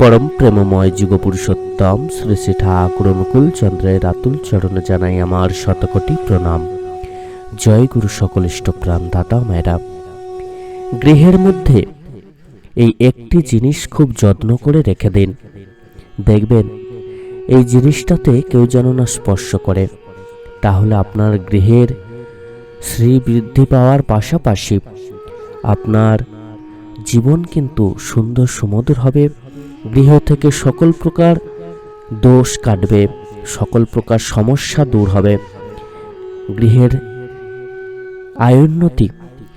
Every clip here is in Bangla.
পরম প্রেমময় যুগপুরুষোত্তম শ্রী শ্রী ঠাকুর অনুকূল চন্দ্রের আতুল চরণে জানাই আমার শতকোটি প্রণাম। জয় গুরু সকল ইষ্টপ্রাণ ম্যাডাম গৃহের মধ্যে এই একটি জিনিস খুব যত্ন করে রেখে দিন। দেখবেন, এই জিনিসটাতে কেউ যেন না স্পর্শ করে। তাহলে আপনার গৃহের শ্রী বৃদ্ধি পাওয়ার পাশাপাশি আপনার জীবন কিন্তু সুন্দর সুমধুর হবে। গৃহ থেকে সকল প্রকার দোষ কাটবে, সকল প্রকার সমস্যা দূর হবে। গৃহের আয়োন্নতি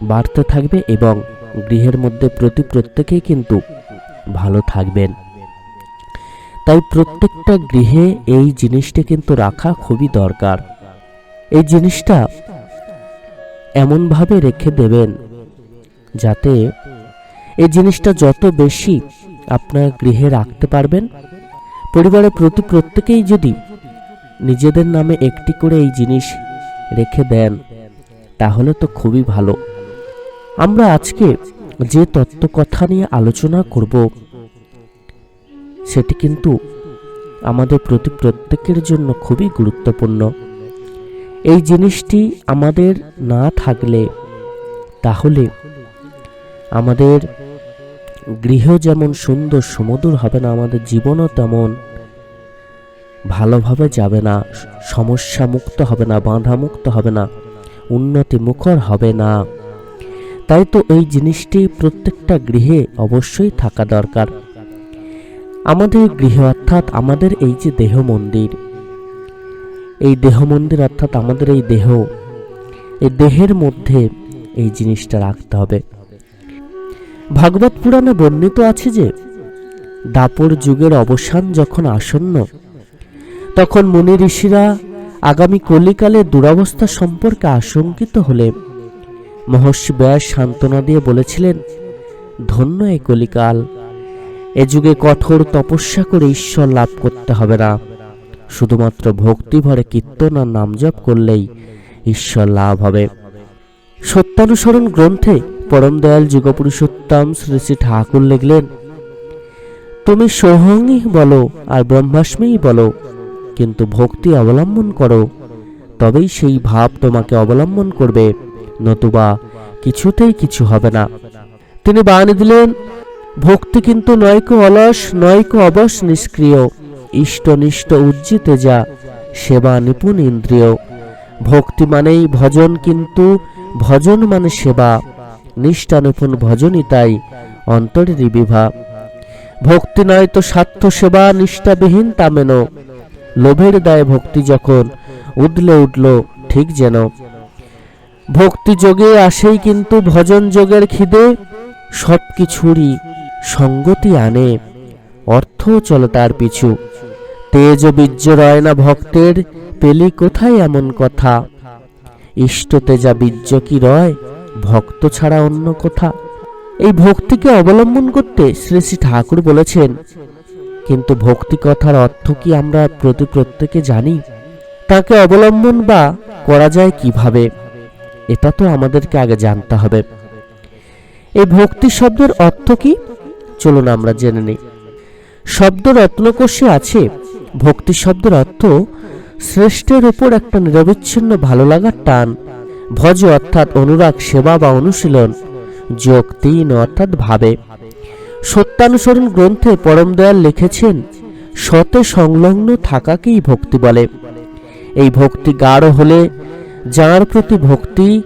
বাড়তে থাকবে এবং গৃহের মধ্যে প্রতি প্রত্যেকেই কিন্তু ভালো থাকবেন। তাই প্রত্যেকটা গৃহে এই জিনিসটা কিন্তু রাখা খুবই দরকার। এই জিনিসটা এমনভাবে রেখে দেবেন যাতে এই জিনিসটা যত বেশি আপনার গৃহে রাখতে পারবেন। পরিবারের প্রতি প্রত্যেকেই যদি নিজেদের নামে একটি করে এই জিনিস রেখে দেন, তাহলে তো খুবই ভালো। আমরা আজকে যে তত্ত্ব কথা নিয়ে আলোচনা করব, সেটি কিন্তু আমাদের প্রতি প্রত্যেকের জন্য খুবই গুরুত্বপূর্ণ। এই জিনিসটি আমাদের না থাকলে, তাহলে আমাদের গৃহ যেমন সুন্দর, সুমধুর হবে না, আমাদের জীবনও তেমন ভালোভাবে যাবে না, সমস্যা মুক্ত হবে না, বাধা মুক্ত হবে না, উন্নতি মুখর হবে না। তাই তো এই জিনিসটি প্রত্যেকটা গৃহে অবশ্যই থাকা দরকার। আমাদের গৃহ অর্থাৎ আমাদের এই যে দেহ মন্দির, এই দেহ মন্দির অর্থাৎ আমাদের এই দেহ, এই দেহের মধ্যে এই জিনিসটা রাখতে হবে। ভাগবত পুরাণে বর্ণিত আছে যে, দাপর যুগের অবসান যখন আসন্ন, তখন মুনি ঋষিরা আগামী কলিকালে দুরবস্থা সম্পর্কে আশঙ্কিত হলে মহর্ষি ব্যাস সান্ত্বনা দিয়ে বলেছিলেন, ধন্য এই কলিকাল, এ যুগে কঠোর তপস্যা করে ঈশ্বর লাভ করতে হবে না। শুধুমাত্র ভক্তি ভরে কীর্তন আর নামজপ করলেই ঈশ্বর লাভ হবে। সত্যানুসরণ গ্রন্থে পরম দয়াল যুগপুরুষোত্তম শ্রী শ্রী ঠাকুর লিখলেন, তুমি সোহংই বলো আর ব্রহ্মাস্মিই বলো, কিন্তু ভক্তি অবলম্বন করো, তবেই সেই ভাব তোমাকে অবলম্বন করবে, নতুবা কিছুতেই কিছু হবে না। তিনি বাণী দিলেন, ভক্তি কিন্তু নয়কো অলস, নয়কো অবশ নিষ্ক্রিয় ইষ্টনিষ্ঠ উজ্জিতে যা সেবা নিপুণ ইন্দ্রিয়। ভক্তি মানেই ভজন কিন্তু ভজন মানে সেবা নিষ্ঠা নিপুণ ভজনই তাই অন্তরেরই বিভা। ভক্তি নয় তো স্বার্থ সেবা, নিষ্ঠাবিহীন তামেন লোভের দায় ভক্তি যখন উদলে উঠল, ঠিক যেন। ভক্তি যোগে আসেই কিন্তু ভজন যোগের খিদে সব কিছুরই সঙ্গতি আনে অর্থ চলে তার পিছু। তেজ বীর্য রয় না ভক্তের, পেলি কোথায় এমন কথা? ইষ্ট তেজা বীর্য কি রয়? ভক্ত ছাড়া অন্য কথা। এই ভক্তিকে অবলম্বন করতে শ্রী শ্রী ঠাকুর বলেছেন, কিন্তু ভক্তি কথার অর্থ কি আমরা প্রতি প্রত্যেকে জানি? তাকে অবলম্বন বা করা যায় কীভাবে? এটা তো আমাদেরকে আগে জানতে হবে। এই ভক্তি শব্দের অর্থ কি? চলুন আমরা জেনে নিই। শব্দ রত্নকোষে আছে, ভক্তি শব্দের অর্থ শ্রেষ্ঠের উপর একটা নিরবিচ্ছিন্ন ভালো লাগার টান। ভজ অর্থাৎ অনুরাগ, সেবা বা অনুশীলন। যোগ, তিন অর্থাৎ ভাবে। সত্যানুসরণ গ্রন্থে পরম দয়াল লিখেছেন, সতে সংলগ্ন থাকাকেই ভক্তি বলে। এই ভক্তি গাঢ় হলে যার প্রতি ভক্তি,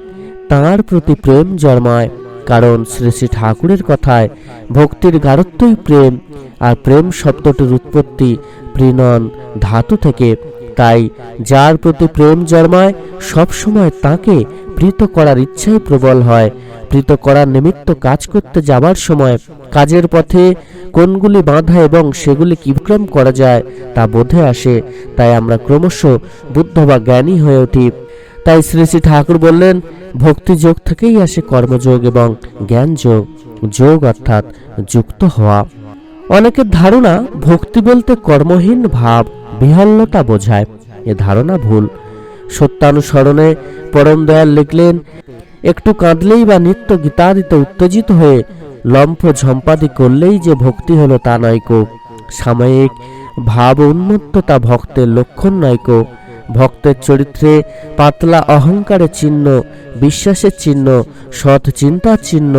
তার প্রতি প্রেম জন্মায়। কারণ শ্রী শ্রী ঠাকুরের কথায় ভক্তির গাঢ়ত্বই প্রেম, আর প্রেম শব্দটির উৎপত্তি প্রিণন ধাতু থেকে। তাই যার প্রতি প্রেম জন্মায় সবসময় তাকে প্রীত করার ইচ্ছাই প্রবল হয়। প্রীত করার নিমিত্ত কাজ করতে যাবার সময় কাজের পথে কোনগুলি বাধা এবং সেগুলি কিক্রম করা যায় তা বোধে আসে, তাই আমরা ক্রমশ বুদ্ধ বা জ্ঞানী হয়ে উঠি। তাই শ্রী শ্রী ঠাকুর বললেন, ভক্তি যোগ থেকেই আসে কর্মযোগ এবং জ্ঞান যোগ। যোগ অর্থাৎ যুক্ত হওয়া। অনেকের ধারণা, ভক্তি বলতে কর্মহীন ভাব। বিহল্লতা বোঝায়। এ ধারণা ভুল। সত্যানুসরণে পরম দয়াল লিখলেন, একটু কাঁদলেই বা নিত্য গীতাদিতে উত্তেজিত হয়ে লম্ফ ঝম্পাদি করলেই যে ভক্তি হলো তা নয় কো। সাময়িক ভাব উন্মত্ততা ভক্তের লক্ষণ নয়কো ভক্তের চরিত্রে পাতলা অহংকারের চিহ্ন, বিশ্বাসের চিহ্ন, সৎ চিন্তার চিহ্ন,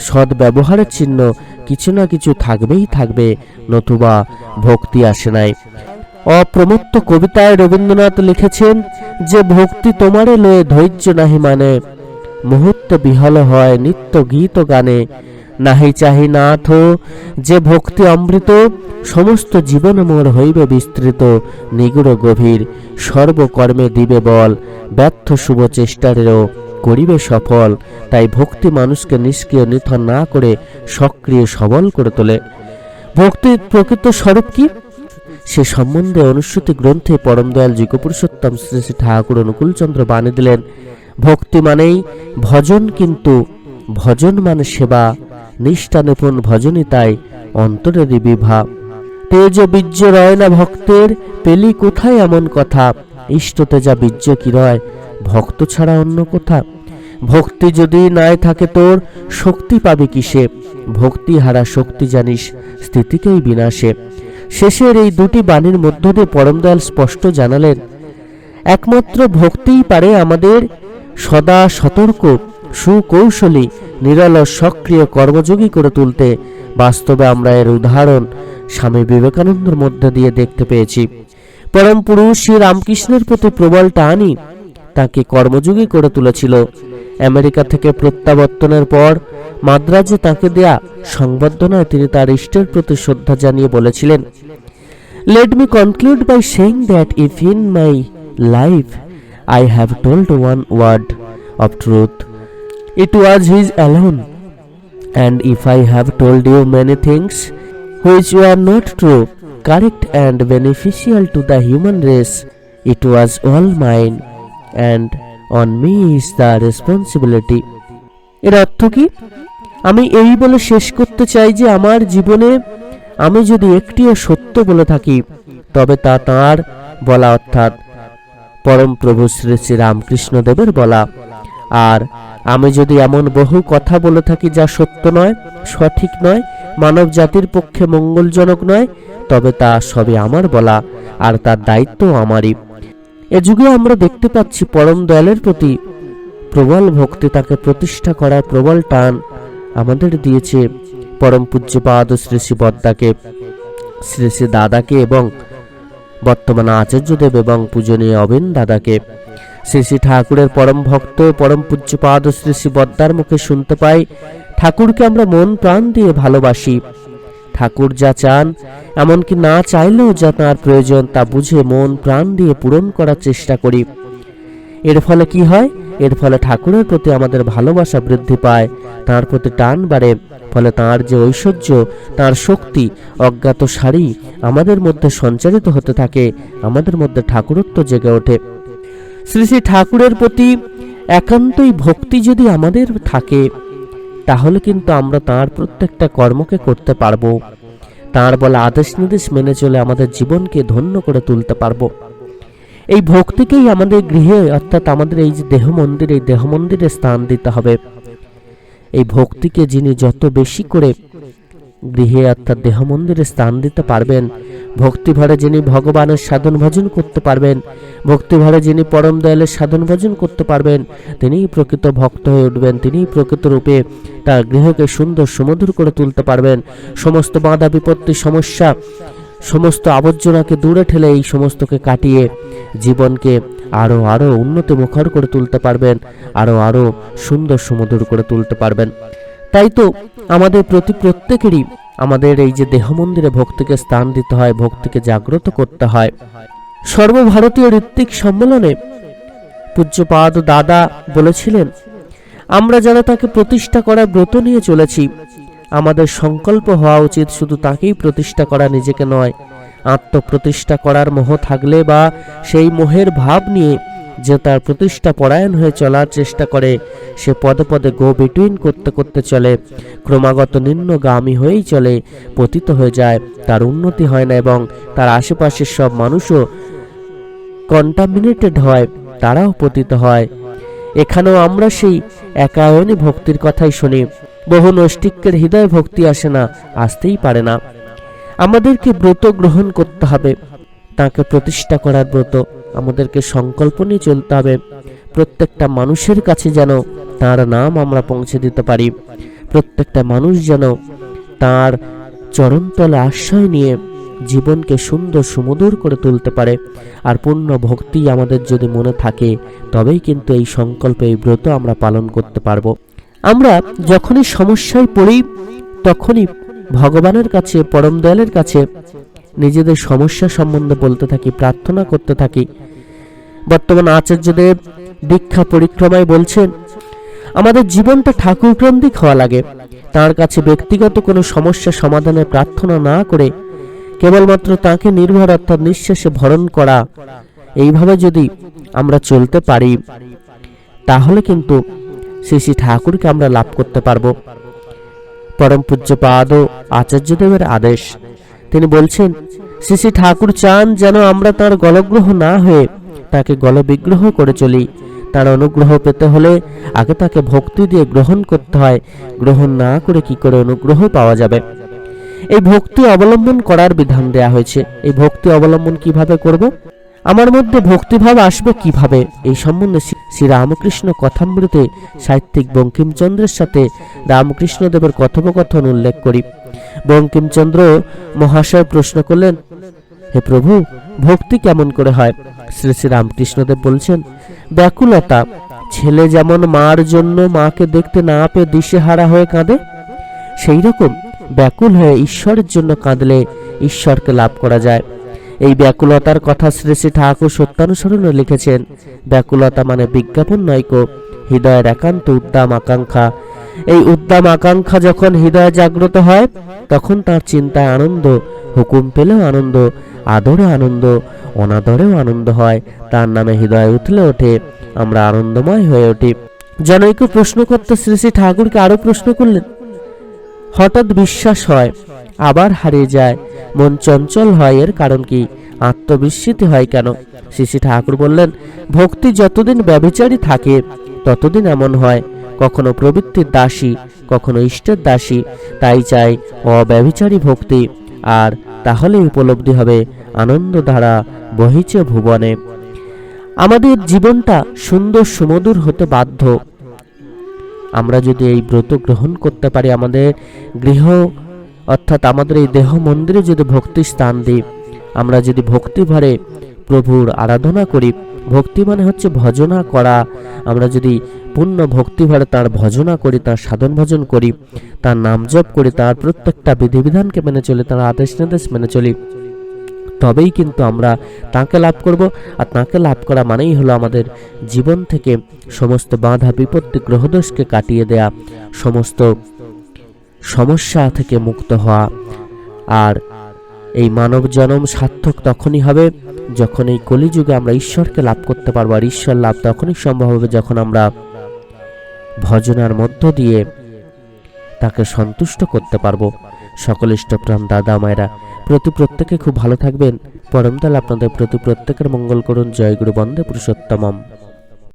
সৎ ব্যবহারের চিহ্ন কিছু না কিছু থাকবেই থাকবে, নতুবা ভক্তি আসে নাই। অপ্রমত্ত কবিতায় রবীন্দ্রনাথ লিখেছেন যে ভক্তি তোমারে লয়ে ধৈর্য নাহি মানে। মুহূর্ত বিহল হয় নিত্য গীত গানে। নাহি চাহি নাথ যে ভক্তি অমৃত, সমস্ত জীবন মোর হইবে বিস্তৃত। নিগুড় গভীর সর্বকর্মে দিবে বল, ব্যর্থ শুভ চেষ্টারেরও করিবে সফল। তাই ভক্তি মানুষকে নিষ্ক্রিয় নিথর না করে সক্রিয় সবল করে তোলে। ভক্তির প্রকৃত স্বরূপ কি? সে সম্বন্ধে অনুশ্রুতি গ্রন্থে পরম দয়াল যুগপুরুষোত্তম শ্রী শ্রী ঠাকুর অনুকূলচন্দ্র বাণী দিলেন, ভক্তি মানেই ভজন কিন্তু ভজন মানে সেবা, নিষ্ঠা নিপুণ ভজনই তাই অন্তরের বিভা। তেজ বীর্য রয় না ভক্তের, পেলি কোথায় এমন কথা? ইষ্টতে যা বীর্য কি রয়? ভক্ত ছাড়া অন্য কোথা? ভক্তি যদি নাই থাকে তোর, শক্তি পাবে কিসে? ভক্তি হারা শক্তি জানিস, স্থিতিকেই বিনাশে। শেষের এই দুটি বাণীর মধ্য দিয়ে পরমদয়াল স্পষ্ট জানালেন, একমাত্র ভক্তিই পারে আমাদের সদা সতর্ক, সুকৌশলী নিরলস সক্রিয় কর্মযোগী করে তুলতে। বাস্তবে আমরা এর উদাহরণ স্বামী বিবেকানন্দের মধ্যে দিয়ে দেখতে পেয়েছি। পরম পুরুষ শ্রী রামকৃষ্ণের প্রতি প্রবল টানই তাকে কর্মযোগী করে তুলেছিল। আমেরিকা থেকে প্রত্যাবর্তনের পর মাদ্রাজে তাকে দেয়া সংবর্ধনায় তিনি তার ইষ্টের প্রতি শ্রদ্ধা জানিয়ে বলেছিলেন let me conclude by saying that if in my life I have told one word of truth it was his alone and if I have told you many things which were not true, correct and beneficial to the human race, it was all mine, and on me is the responsibility. এর অর্থ কি? আমি এই বলে শেষ করতে চাই যে আমার জীবনে আমি যদি একটিও সত্য বলে থাকি, তবে তা তাঁর বলা অর্থাৎ পরম প্রভু শ্রী শ্রী রামকৃষ্ণদেবের বলা। আর আমি যদি এমন বহু কথা বলে থাকি যা সত্য নয়, সঠিক নয়, মানব জাতির পক্ষে মঙ্গলজনক নয়, তবে তা সবই আমার বলা, আর তার দায়িত্ব আমারই। এ যুগে আমরা দেখতে পাচ্ছি পরম দয়ালের প্রতি প্রবল ভক্তি, তাকে প্রতিষ্ঠা করার প্রবল টান আমাদের দিয়েছে পরম পূজ্যপাদ শ্রী শ্রী বদ্দাকে, শ্রী শ্রী দাদাকে এবং বর্তমান আচার্যদেব এবং পূজনীয় অবিন দাদাকে। শ্রী শ্রী ঠাকুরের পরম ভক্ত, পরম পূজ্যপাদ শ্রী শ্রী বদ্দার মুখে শুনতে পাই। ঠাকুরকে আমরা মন প্রাণ দিয়ে ভালোবাসি। ঠাকুর যা চান, এমনকি না চাইলেও যা তার প্রয়োজন তা বুঝে মন, প্রাণ দিয়ে পূরণ করার চেষ্টা করি। এর ফলে কি হয়? এর ফলে ঠাকুরের প্রতি আমাদের ভালোবাসা বৃদ্ধি পায়, তার প্রতি টান বাড়ে, ফলে তার যে ঐশ্বর্য, তার শক্তি অজ্ঞাত সারি আমাদের মধ্যে সঞ্চারিত হতে থাকে, আমাদের মধ্যে ঠাকুরত্ব জেগে ওঠে। শ্রী শ্রী ঠাকুরের প্রতি একান্তই ভক্তি যদি আমাদের থাকে তাহলে কিন্তু আমরা তার প্রত্যেকটা কর্মকে করতে পারব। তার বলা আদেশ নির্দেশ মেনে চলে আমাদের জীবনকে ধন্য করে তুলতে পারব। এই ভক্তিকেই আমাদের গৃহে, অর্থাৎ আমাদের এই যে দেহ মন্দির এই দেহ মন্দিরে স্থান দিতে হবে। এই ভক্তিকে যিনি যত বেশি করে গৃহে, অর্থাৎ দেহ মন্দিরে স্থান দিতে পারবেন ভক্তিভরে যিনি ভগবানের সাধন ভজন করতে পারবেন, ভক্তিভরে যিনি পরম দয়ালের সাধন ভজন করতে পারবেন, তিনিই প্রকৃত ভক্ত হয়ে উঠবেন, তিনিই প্রকৃত রূপে তার গৃহকে সুন্দর সুমধুর করে তুলতে পারবেন। সমস্ত বাধা, বিপত্তি, সমস্যা, সমস্ত আবর্জনাকে দূরে ঠেলে এই সমস্তকে কাটিয়ে জীবনকে আরও আরও উন্নতি মুখর করে তুলতে পারবেন আরও আরও সুন্দর সুমধুর করে তুলতে পারবেন। তাই তো আমাদের প্রতি প্রত্যেকেরই আমাদের এই যে দেহ মন্দিরে ভক্তিকে স্থান দিতে হয়, ভক্তিকে জাগ্রত করতে হয়। সর্বভারতীয় ঋত্বিক সম্মেলনে পূজ্যপাদ দাদা বলেছিলেন, আমরা যারা তাকে প্রতিষ্ঠা করার ব্রত নিয়ে চলেছি, আমাদের সংকল্প হওয়া উচিত শুধু তাকেই প্রতিষ্ঠা করা নিজেকে নয়। আত্মপ্রতিষ্ঠা করার মোহ থাকলে বা সেই মোহের ভাব নিয়ে যে তার প্রতিষ্ঠা পরায়ণ হয়ে চলার চেষ্টা করে, সে পদে পদে গো বিটুইন করতে করতে চলে, ক্রমাগত নিম্নগামী হয়েই চলে, পতিত হয়ে যায়, তার উন্নতি হয় না এবং তার আশেপাশের সব মানুষও কন্টামিনেটেড হয়, তারাও পতিত হয়। এখানেও আমরা সেই একায়নী ভক্তির কথাই শুনি, বহু নৈষ্টিক্যের হৃদয় ভক্তি আসে না, আসতেই পারে না। আমাদেরকে ব্রত গ্রহণ করতে হবে। তাকে প্রতিষ্ঠা করার ব্রত আমাদেরকে সংকল্প নিয়ে চলতে হবে। প্রত্যেকটা মানুষের কাছে যেন তার নাম আমরা পৌঁছে দিতে পারি। প্রত্যেকটা মানুষ যেন তার চরণতলে আশ্রয় নিয়ে জীবনকে সুন্দর সুমধুর করে তুলতে পারে। আর পূর্ণ ভক্তি আমাদের যদি মনে থাকে, তবেই কিন্তু এই সংকল্প এই ব্রত আমরা পালন করতে পারব। আমরা যখনই সমস্যায় পড়ি, তখনই ভগবানের কাছে পরম দয়ালের কাছে নিজেদের সমস্যা সম্বন্ধে বলতে থাকি, প্রার্থনা করতে থাকি। বর্তমান আচার্যদেব দীক্ষা পরিক্রমায় বলছেন, আমাদের জীবনটা ঠাকুরক্রন্দিক হওয়া লাগে। তার কাছে ব্যক্তিগত কোনো সমস্যা সমাধানের প্রার্থনা না করে কেবলমাত্র তাকে নির্ভর অর্থাৎ নিঃশ্বাসে ভরণ করা। এইভাবে যদি আমরা চলতে পারি, তাহলে কিন্তু শ্রী শ্রী ঠাকুরকে আমরা লাভ করতে পারব। পরম পূজ্যপাদ আচার্যদেবের আদেশ। তিনি বলছেন, শ্রী শ্রী ঠাকুর চান যেন আমরা তার গলগ্রহ না হয়ে তাকে গলবিগ্রহ করে চলি। তার অনুগ্রহ পেতে হলে আগে তাকে ভক্তি দিয়ে গ্রহণ করতে হয়। গ্রহণ না করে কি করে অনুগ্রহ পাওয়া যাবে? এই ভক্তি অবলম্বন করার বিধান দেয়া হয়েছে। এই ভক্তি অবলম্বন কীভাবে করব? আমার মধ্যে ভক্তিভাব আসবে কীভাবে? এই সম্বন্ধে শ্রী- শ্রী রামকৃষ্ণ কথামৃতে সাহিত্যিক বঙ্কিমচন্দ্রের সাথে রামকৃষ্ণদেবের কথোপকথন উল্লেখ করি। বঙ্কিমচন্দ্র মহাশয় প্রশ্ন করলেন, হে প্রভু, ভক্তি কেমন করে হয়? শ্রী শ্রী রামকৃষ্ণদেব বলছেন, ব্যাকুলতা, ছেলে যেমন মার জন্য মাকে দেখতে না পেয়ে দিশেহারা হয়ে কাঁদে সেই রকম ব্যাকুল হয়ে ঈশ্বরের জন্য কাঁদলে ঈশ্বরকে লাভ করা যায়। এই ব্যাকুলতার কথা শ্রী শ্রী ঠাকুর সত্যানুসরণে লিখেছেন। ব্যাকুলতা মানে বিজ্ঞাপন নয়কো হৃদয়ের একান্ত উদ্দাম আকাঙ্ক্ষা। এই উদ্দাম আকাঙ্ক্ষা যখন হৃদয়ে জাগ্রত হয়, তখন তার চিন্তায় আনন্দ, হুকুম পেলেও আনন্দ, আদরে আনন্দ, অনাদরেও আনন্দ হয়। তার নামে হৃদয় উঠলে ওঠে, আমরা আনন্দময় হয়ে উঠি। জনৈক প্রশ্নকর্তা শ্রী শ্রী ঠাকুরকে আরও প্রশ্ন করলেন, হঠাৎ বিশ্বাস হয় আবার হারিয়ে যায়। মন চঞ্চল হয় এর কারণ কি? আত্মবিস্মৃতি হয় কেন? শ্রী ঠাকুর বললেন, ভক্তি যতদিন ব্যভিচারী থাকে, ততদিন এমন হয়। কখনো প্রবৃত্তির দাসী, কখনো ইষ্টের দাসী, তাই চাই অব্যভিচারী ভক্তি। আর তাহলেই উপলব্ধি হবে আনন্দ ধারা বহিছে ভুবনে। আমাদের জীবনটা সুন্দর সুমধুর হতে বাধ্য। আমরা যদি এই ব্রত গ্রহণ করতে পারি, আমাদের গৃহ অর্থাৎ আমাদের এই দেহ মন্দিরে যদি ভক্তি স্থান দিই, আমরা যদি ভক্তি ভরে প্রভুর আরাধনা করি, ভক্তি মানে হচ্ছে ভজনা করা, আমরা যদি পূর্ণ ভক্তি ভরে তার ভজনা করি, তার সাধন ভজন করি, তার নাম জপ করি, তার প্রত্যেকটা বিধিবিধানকে মেনে চলি, তার আদেশ নির্দেশ মেনে চলি, তবেই কিন্তু আমরা তাকে লাভ করব। আর তাকে লাভ করা মানেই হলো আমাদের জীবন থেকে সমস্ত বাধা বিপত্তি গ্রহদোষকে কাটিয়ে দেয়া, সমস্ত সমস্যা থেকে মুক্ত হওয়া। আর এই মানব জনম সার্থক তখনই হবে যখন এই কলিযুগে আমরা ঈশ্বরকে লাভ করতে পারব। আর ঈশ্বর লাভ তখনই সম্ভব হবে যখন আমরা ভজনার মধ্য দিয়ে তাকে সন্তুষ্ট করতে পারব। সকল ইষ্টপ্রাণ দাদা মায়েরা, প্রতি প্রত্যেকে খুব ভালো থাকবেন। পরমতাল আপনাদের প্রতি প্রত্যেকের মঙ্গল করুন। জয় গুরু বন্দে পুরুষোত্তমম।